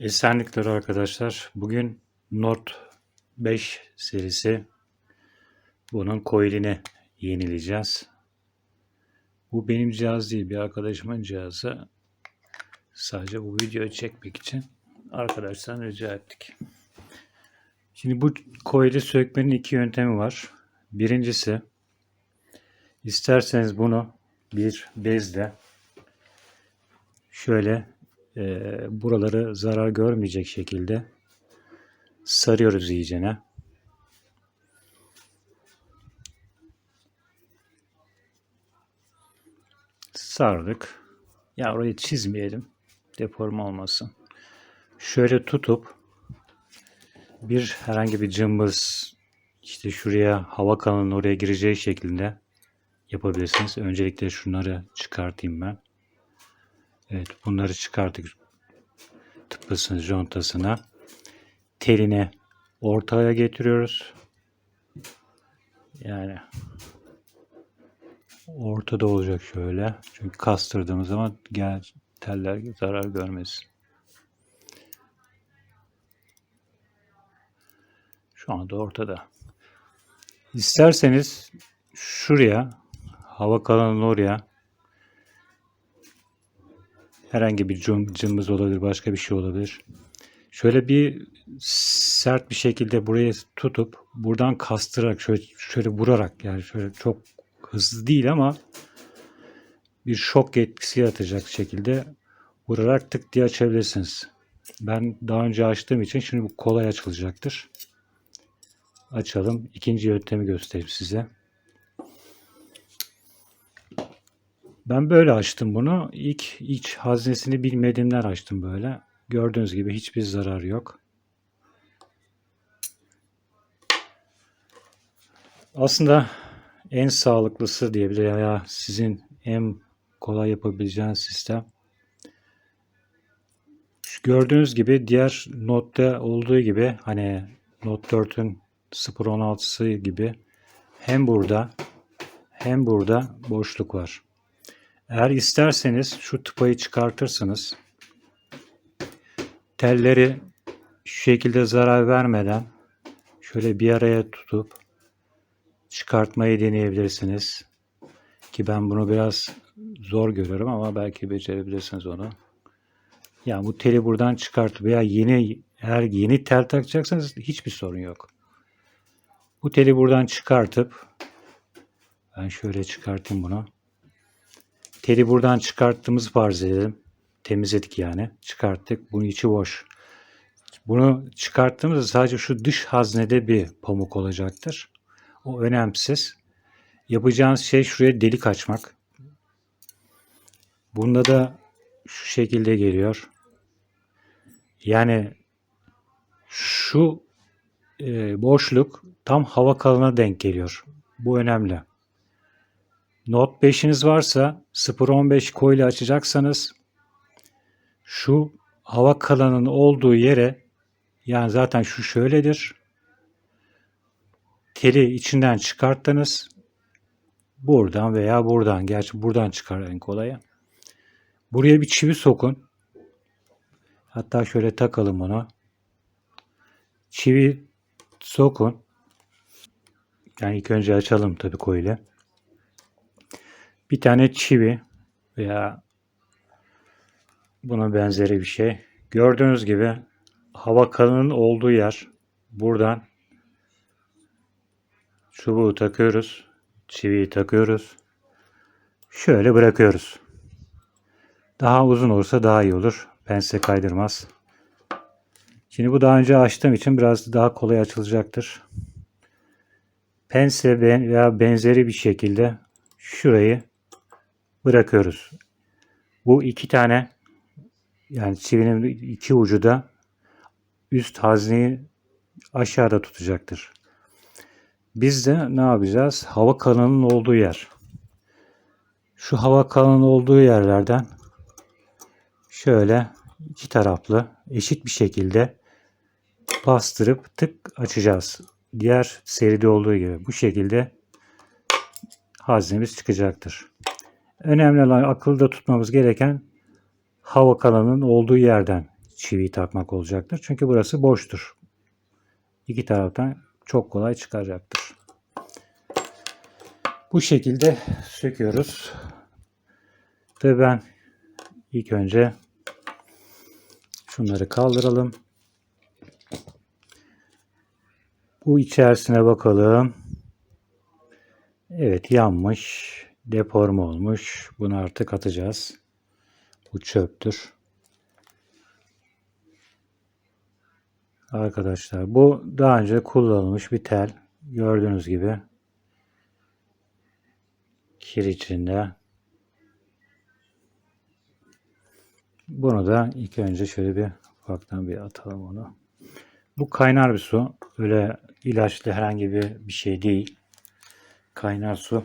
Esenlikler arkadaşlar. Bugün Note 5 serisi bunun coil'ini yenileyeceğiz. Bu benim cihaz değil bir arkadaşımın cihazı. Sadece bu videoyu çekmek için arkadaşlar rica ettik. Şimdi bu coil'i sökmenin iki yöntemi var. Birincisi isterseniz bunu bir bezle şöyle e, buraları zarar görmeyecek şekilde sarıyoruz iyicene. Sardık. Ya orayı çizmeyelim. Deforme olmasın. Şöyle tutup bir herhangi bir cımbız işte şuraya hava kanalının oraya gireceği şeklinde yapabilirsiniz. Öncelikle şunları çıkartayım ben. Evet bunları çıkarttık tıpasını, contasına. Teline ortaya getiriyoruz. Yani ortada olacak şöyle. Çünkü kastırdığımız zaman gel teller zarar görmesin. Şu anda ortada. İsterseniz şuraya hava kanalının oraya herhangi bir cım, cımbız olabilir, başka bir şey olabilir. Şöyle bir sert bir şekilde buraya tutup buradan kastırarak şöyle şöyle vurarak yani şöyle çok hızlı değil ama bir şok etkisi yaratacak şekilde vurarak tık diye açabilirsiniz. Ben daha önce açtığım için şimdi bu kolay açılacaktır. Açalım. İkinci yöntemi göstereyim size. Ben böyle açtım bunu. İlk iç haznesini bilmediğimden açtım böyle. Gördüğünüz gibi hiçbir zarar yok. Aslında en sağlıklısı diyebilir ya sizin en kolay yapabileceğiniz sistem. Gördüğünüz gibi diğer Note'da olduğu gibi hani Note 4'ün 0.16'sı gibi hem burada hem burada boşluk var. Eğer isterseniz şu tıpayı çıkartırsınız. Telleri şu şekilde zarar vermeden şöyle bir araya tutup çıkartmayı deneyebilirsiniz. Ki ben bunu biraz zor görüyorum ama belki becerebilirsiniz onu. Yani bu teli buradan çıkartıp veya yeni eğer yeni tel takacaksanız hiçbir sorun yok. Bu teli buradan çıkartıp ben şöyle çıkartayım bunu. Teli buradan çıkarttığımız farz edelim. Temizledik yani. Çıkarttık. Bunun içi boş. Bunu çıkarttığımızda sadece şu dış haznede bir pamuk olacaktır. O önemsiz. Yapacağınız şey şuraya delik açmak. Bunda da şu şekilde geliyor. Yani şu e, boşluk tam hava kalına denk geliyor. Bu önemli. Note 5'iniz varsa 0.15 coil açacaksanız şu hava kalanının olduğu yere yani zaten şu şöyledir. Teli içinden çıkarttınız. Buradan veya buradan. Gerçi buradan çıkar en kolayı. Buraya bir çivi sokun. Hatta şöyle takalım onu. Çivi sokun. Yani ilk önce açalım tabii koyuyla bir tane çivi veya buna benzeri bir şey. Gördüğünüz gibi hava kanının olduğu yer buradan çubuğu takıyoruz. Çiviyi takıyoruz. Şöyle bırakıyoruz. Daha uzun olursa daha iyi olur. Pense kaydırmaz. Şimdi bu daha önce açtığım için biraz daha kolay açılacaktır. Pense veya benzeri bir şekilde şurayı bırakıyoruz. Bu iki tane yani çivinin iki ucu da üst hazneyi aşağıda tutacaktır. Biz de ne yapacağız? Hava kanalının olduğu yer. Şu hava kanalının olduğu yerlerden şöyle iki taraflı eşit bir şekilde bastırıp tık açacağız. Diğer seride olduğu gibi bu şekilde haznemiz çıkacaktır. Önemli olan akılda tutmamız gereken hava kanalının olduğu yerden çiviyi takmak olacaktır. Çünkü burası boştur. İki taraftan çok kolay çıkacaktır. Bu şekilde söküyoruz. Ve ben ilk önce şunları kaldıralım. Bu içerisine bakalım. Evet yanmış, deforme olmuş. Bunu artık atacağız. Bu çöptür. Arkadaşlar bu daha önce kullanılmış bir tel. Gördüğünüz gibi kir içinde. Bunu da ilk önce şöyle bir ufaktan bir atalım onu. Bu kaynar bir su. Öyle ilaçlı herhangi bir, bir şey değil. Kaynar su.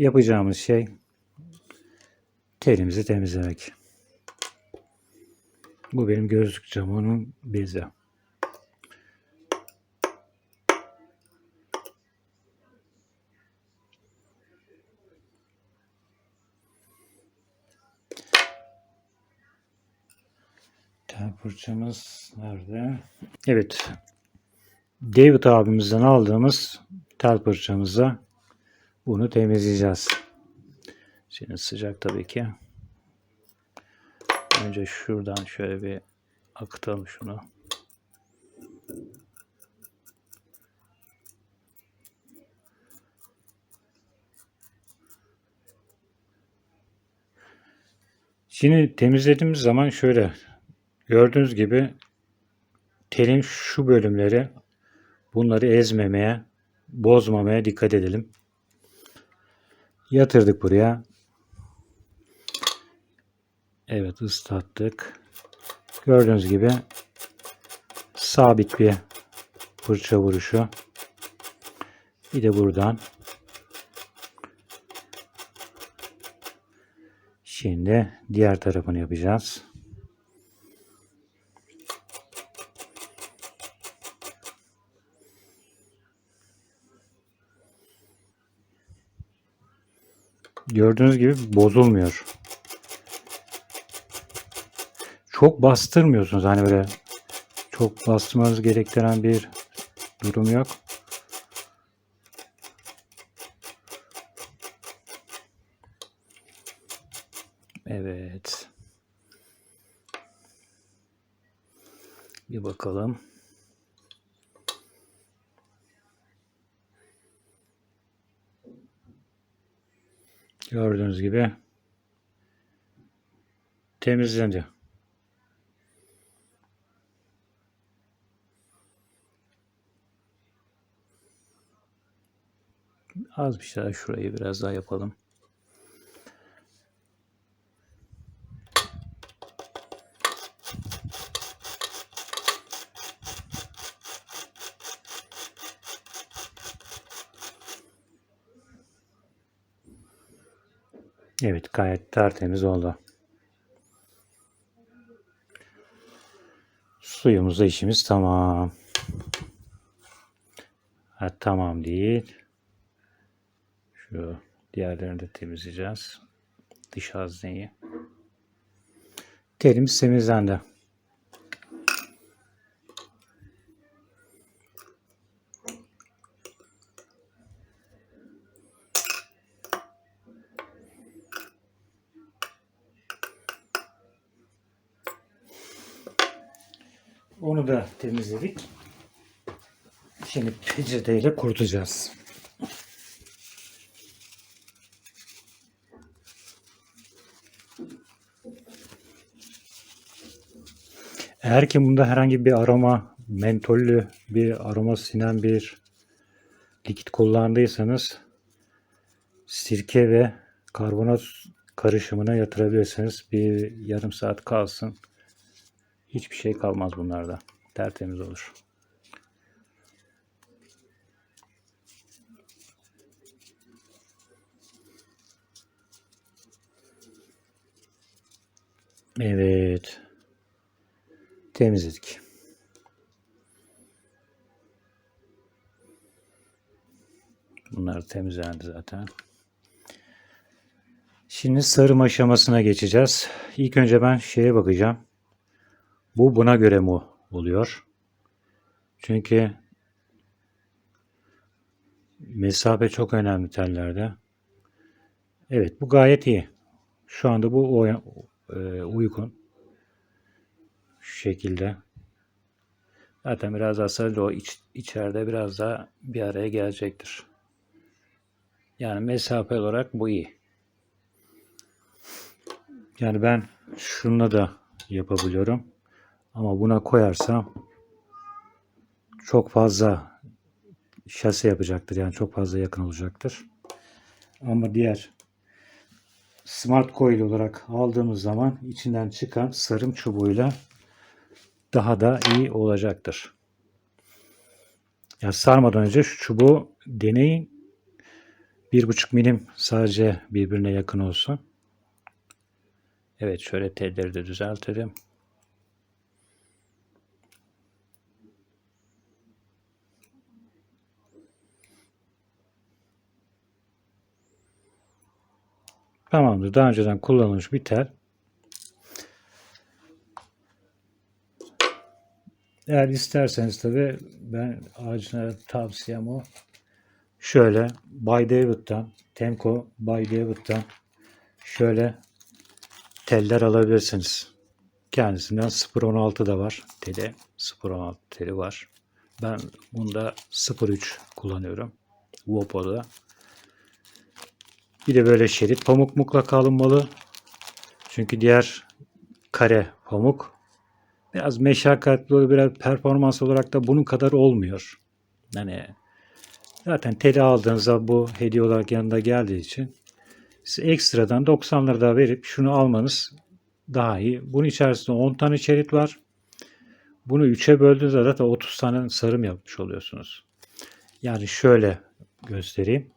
Yapacağımız şey telimizi temizlemek. Bu benim gözlük camının bezi. Tel fırçamız nerede? Evet. David abimizden aldığımız tel fırçamızla bunu temizleyeceğiz. Şimdi sıcak tabii ki. Önce şuradan şöyle bir akıtalım şunu. Şimdi temizlediğimiz zaman şöyle gördüğünüz gibi telin şu bölümleri bunları ezmemeye, bozmamaya dikkat edelim. Yatırdık buraya. Evet ıslattık. Gördüğünüz gibi sabit bir fırça vuruşu. Bir de buradan. Şimdi diğer tarafını yapacağız. Gördüğünüz gibi bozulmuyor. Çok bastırmıyorsunuz. Hani böyle çok bastırmanız gerektiren bir durum yok. Evet. Bir bakalım. Gördüğünüz gibi temizlendi. Az bir şey daha şurayı biraz daha yapalım. Evet gayet tertemiz oldu. Suyumuzda işimiz tamam. Ha, tamam değil. Şu diğerlerini de temizleyeceğiz. Dış hazneyi. Telimiz temizlendi. Onu da temizledik. Şimdi peçeteyle kurutacağız. Eğer ki bunda herhangi bir aroma, mentollü bir aroma sinen bir likit kullandıysanız sirke ve karbonat karışımına yatırabilirsiniz. Bir yarım saat kalsın. Hiçbir şey kalmaz bunlarda. Tertemiz olur. Evet. Temizledik. Bunlar temizlendi zaten. Şimdi sarım aşamasına geçeceğiz. İlk önce ben şeye bakacağım. Bu buna göre mi oluyor? Çünkü mesafe çok önemli tellerde. Evet bu gayet iyi. Şu anda bu e, uygun. Şekilde. Zaten biraz daha sarı o iç, içeride biraz daha bir araya gelecektir. Yani mesafe olarak bu iyi. Yani ben şununla da yapabiliyorum. Ama buna koyarsam çok fazla şase yapacaktır. Yani çok fazla yakın olacaktır. Ama diğer Smart Coil olarak aldığımız zaman içinden çıkan sarım çubuğuyla daha da iyi olacaktır. Ya sarmadan önce şu çubuğu deneyin. Bir buçuk milim sadece birbirine yakın olsun. Evet şöyle telleri de düzeltelim. Tamamdır. Daha önceden kullanılmış bir tel. Eğer isterseniz tabi ben ağacına tavsiyem o. Şöyle Bay David'dan, Temco Bay David'dan şöyle teller alabilirsiniz. Kendisinden 0.16 da var teli. 0.16 teli var. Ben bunda 0.3 kullanıyorum. Wopo'da. Bir de böyle şerit pamuk mutlaka alınmalı. Çünkü diğer kare pamuk biraz meşakkatli oluyor. Biraz performans olarak da bunun kadar olmuyor. Yani zaten teli aldığınızda bu hediye olarak yanında geldiği için size ekstradan 90'ları da verip şunu almanız daha iyi. Bunun içerisinde 10 tane şerit var. Bunu 3'e böldüğünüzde zaten 30 tane sarım yapmış oluyorsunuz. Yani şöyle göstereyim.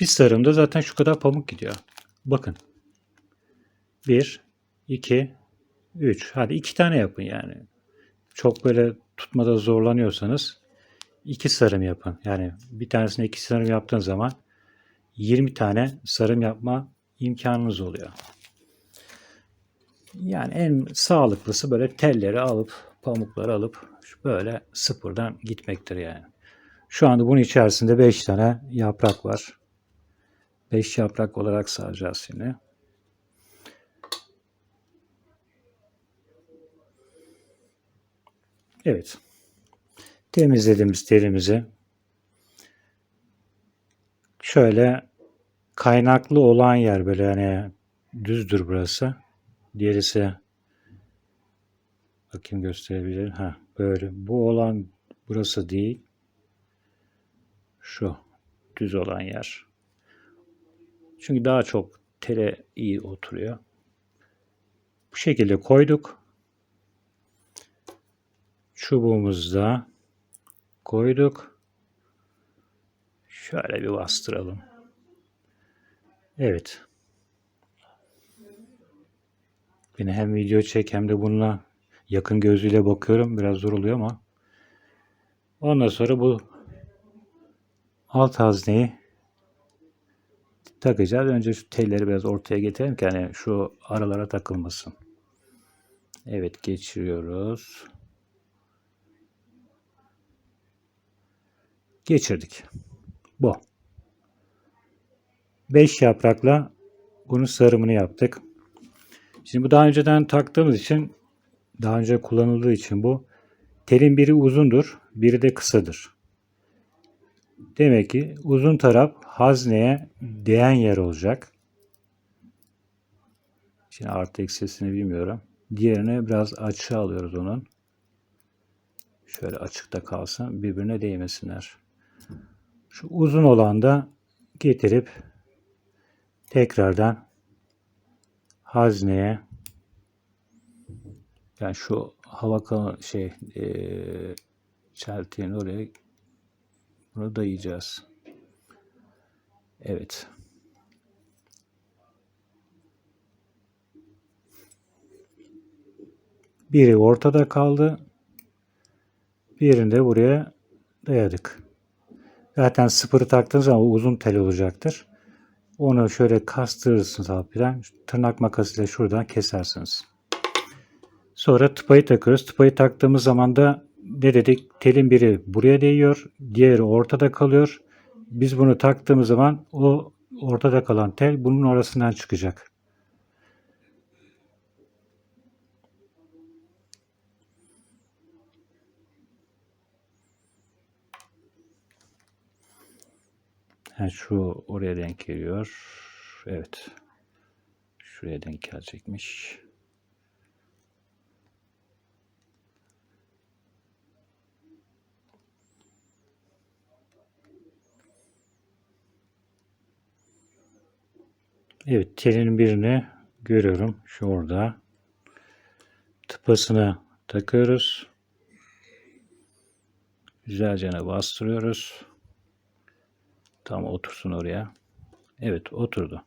Bir sarımda zaten şu kadar pamuk gidiyor. Bakın. 1, 2, 3. Hadi 2 tane yapın yani. Çok böyle tutmada zorlanıyorsanız 2 sarım yapın. Yani bir tanesine 2 sarım yaptığın zaman 20 tane sarım yapma imkanınız oluyor. Yani en sağlıklısı böyle telleri alıp pamukları alıp böyle sıfırdan gitmektir yani. Şu anda bunun içerisinde 5 tane yaprak var. 5 yaprak olarak saracağız şimdi. Evet. Temizlediğimiz telimizi şöyle kaynaklı olan yer böyle yani düzdür burası. Diğerisi bakayım gösterebilirim. Ha böyle. Bu olan burası değil. Şu düz olan yer. Çünkü daha çok tele iyi oturuyor. Bu şekilde koyduk. Çubuğumuzu da koyduk. Şöyle bir bastıralım. Evet. Yine hem video çek hem de bununla yakın gözüyle bakıyorum. Biraz zor oluyor ama. Ondan sonra bu alt hazneyi takacağız. Önce şu telleri biraz ortaya getirelim ki hani şu aralara takılmasın. Evet geçiriyoruz. Geçirdik. Bu. 5 yaprakla bunun sarımını yaptık. Şimdi bu daha önceden taktığımız için daha önce kullanıldığı için bu telin biri uzundur, biri de kısadır. Demek ki uzun taraf hazneye değen yer olacak. Şimdi artı eksisini bilmiyorum. Diğerine biraz açı alıyoruz onun. Şöyle açıkta kalsın. Birbirine değmesinler. Şu uzun olan da getirip tekrardan hazneye yani şu hava şey e, çeltiğin oraya bunu dayayacağız. Evet. Biri ortada kaldı. Birini de buraya dayadık. Zaten sıfırı taktığınız zaman uzun tel olacaktır. Onu şöyle kastırırsınız hafiften. Tırnak makasıyla şuradan kesersiniz. Sonra tıpayı takıyoruz. Tıpayı taktığımız zaman da ne dedik? Telin biri buraya değiyor. Diğeri ortada kalıyor. Biz bunu taktığımız zaman o ortada kalan tel bunun arasından çıkacak. Ha, şu oraya denk geliyor. Evet. Şuraya denk gelecekmiş. Evet, telin birini görüyorum. Şu orada. Tıpasını takıyoruz. Güzelce bastırıyoruz. Tam otursun oraya. Evet, oturdu.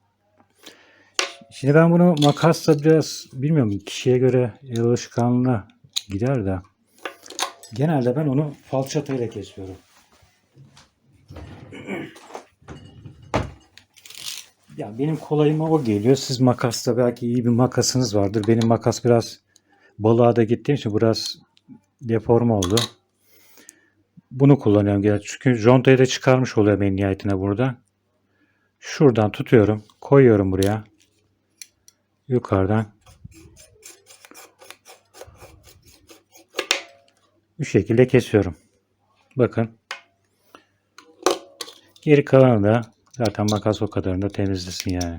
Şimdi ben bunu makasla biraz bilmiyorum kişiye göre el alışkanlığına gider de genelde ben onu falçatayla kesiyorum. Ya benim kolayıma o geliyor. Siz makasla belki iyi bir makasınız vardır. Benim makas biraz balığa da gittiğim için biraz deforme oldu. Bunu kullanıyorum. Çünkü jontayı da çıkarmış oluyor en nihayetine burada. Şuradan tutuyorum. Koyuyorum buraya. Yukarıdan. Bu şekilde kesiyorum. Bakın. Geri kalanı da zaten makas o kadarını da temizlesin yani.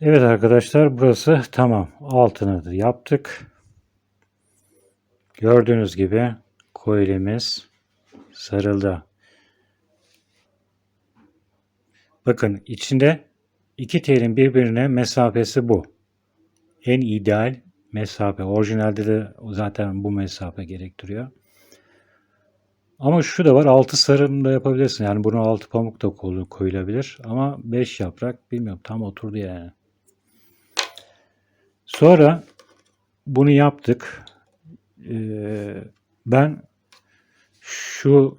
Evet arkadaşlar burası tamam. Altını da yaptık. Gördüğünüz gibi koilimiz sarıldı. Bakın içinde iki telin birbirine mesafesi bu. En ideal mesafe. Orijinalde de zaten bu mesafe gerektiriyor. Ama şu da var. Altı sarım da yapabilirsin. Yani bunu altı pamuk da koyulabilir. Ama beş yaprak bilmiyorum. Tam oturdu yani. Sonra bunu yaptık. Ee, ben şu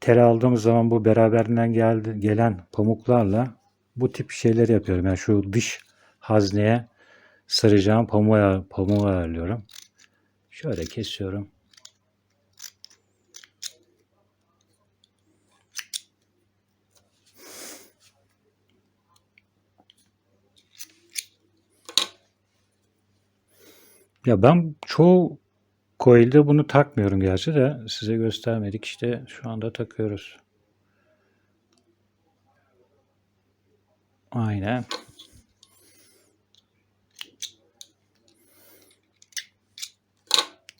tel aldığımız zaman bu beraberinden geldi, gelen pamuklarla bu tip şeyler yapıyorum. Yani şu dış hazneye saracağım pamuğu, pamuğu ayarlıyorum. Şöyle kesiyorum. Ya ben çoğu coil'de bunu takmıyorum gerçi de size göstermedik. İşte şu anda takıyoruz. Aynen.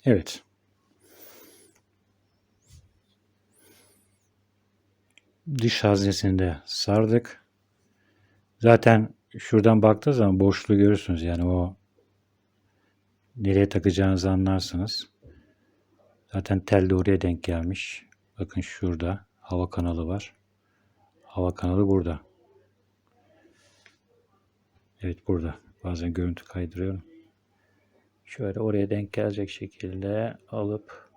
Evet. Dış haznesini de sardık. Zaten şuradan baktığı zaman boşluğu görürsünüz. Yani o nereye takacağınızı anlarsınız. Zaten tel de oraya denk gelmiş. Bakın şurada hava kanalı var. Hava kanalı burada. Evet burada. Bazen görüntü kaydırıyorum. Şöyle oraya denk gelecek şekilde alıp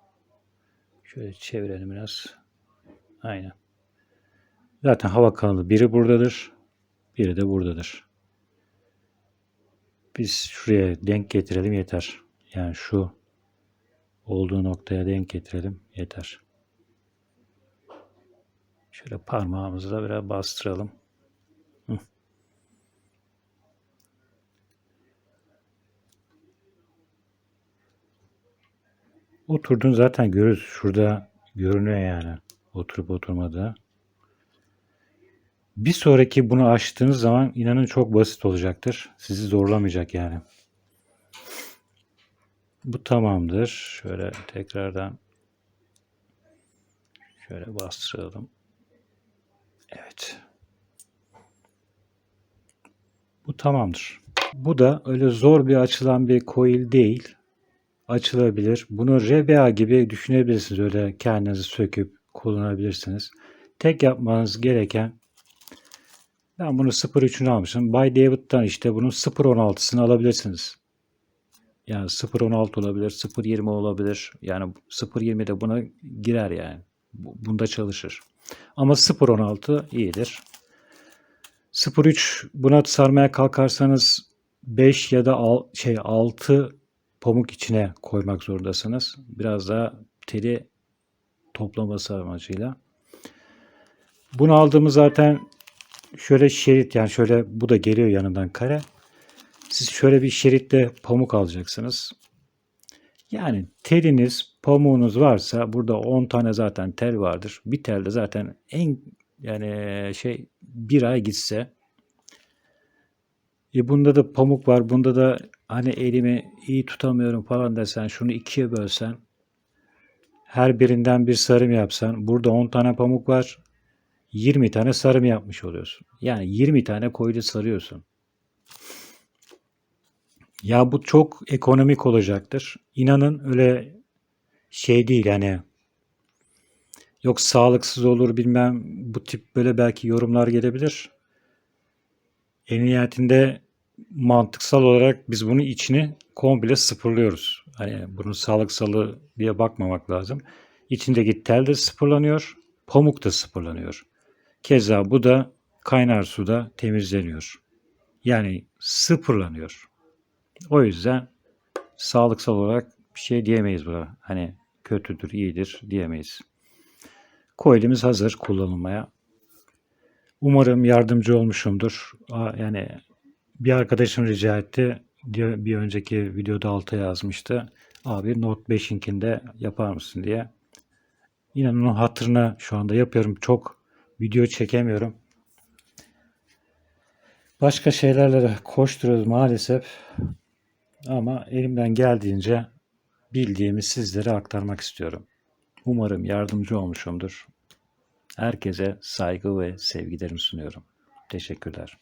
şöyle çevirelim biraz. Aynen. Zaten hava kanalı biri buradadır. Biri de buradadır. Biz şuraya denk getirelim yeter. Yani şu olduğu noktaya denk getirelim yeter. Şöyle parmağımızla biraz bastıralım. Oturdun zaten görürüz. Şurada görünüyor yani. Oturup oturmadığı. Bir sonraki bunu açtığınız zaman inanın çok basit olacaktır. Sizi zorlamayacak yani. Bu tamamdır. Şöyle tekrardan şöyle bastıralım. Evet. Bu tamamdır. Bu da öyle zor bir açılan bir coil değil. Açılabilir. Bunu RBA gibi düşünebilirsiniz. Öyle kendinizi söküp kullanabilirsiniz. Tek yapmanız gereken ben bunu 0.3'ünü almışım. By David'dan işte bunun 0.16'sını alabilirsiniz. Yani 0.16 olabilir, 0.20 olabilir. Yani 0.20 de buna girer yani. Bu- Bunda çalışır. Ama 0.16 iyidir. 0.3 buna sarmaya kalkarsanız 5 ya da al, şey 6 pamuk içine koymak zorundasınız. Biraz daha teli toplaması amacıyla. Bunu aldığımız zaten şöyle şerit yani şöyle bu da geliyor yanından kare. Siz şöyle bir şeritte pamuk alacaksınız. Yani teliniz, pamuğunuz varsa burada 10 tane zaten tel vardır. Bir tel de zaten en yani şey bir ay gitse e bunda da pamuk var. Bunda da hani elimi iyi tutamıyorum falan desen şunu ikiye bölsen her birinden bir sarım yapsan burada 10 tane pamuk var. 20 tane sarım yapmış oluyorsun. Yani 20 tane koydu sarıyorsun. Ya bu çok ekonomik olacaktır. İnanın öyle şey değil yani. Yok sağlıksız olur bilmem bu tip böyle belki yorumlar gelebilir. En nihayetinde mantıksal olarak biz bunun içini komple sıfırlıyoruz. Hani bunun sağlıksalı diye bakmamak lazım. İçindeki tel de sıfırlanıyor, pamuk da sıfırlanıyor. Keza bu da kaynar suda temizleniyor. Yani sıfırlanıyor. O yüzden sağlıksal olarak bir şey diyemeyiz buna. Hani kötüdür, iyidir diyemeyiz. Koilimiz hazır kullanılmaya. Umarım yardımcı olmuşumdur. Yani bir arkadaşım rica etti. Diyor, bir önceki videoda alta yazmıştı. Abi Note 5'inkinde yapar mısın diye. İnanın onun hatırına şu anda yapıyorum. Çok video çekemiyorum. Başka şeylerle koşturuyoruz maalesef. Ama elimden geldiğince bildiğimi sizlere aktarmak istiyorum. Umarım yardımcı olmuşumdur. Herkese saygı ve sevgilerimi sunuyorum. Teşekkürler.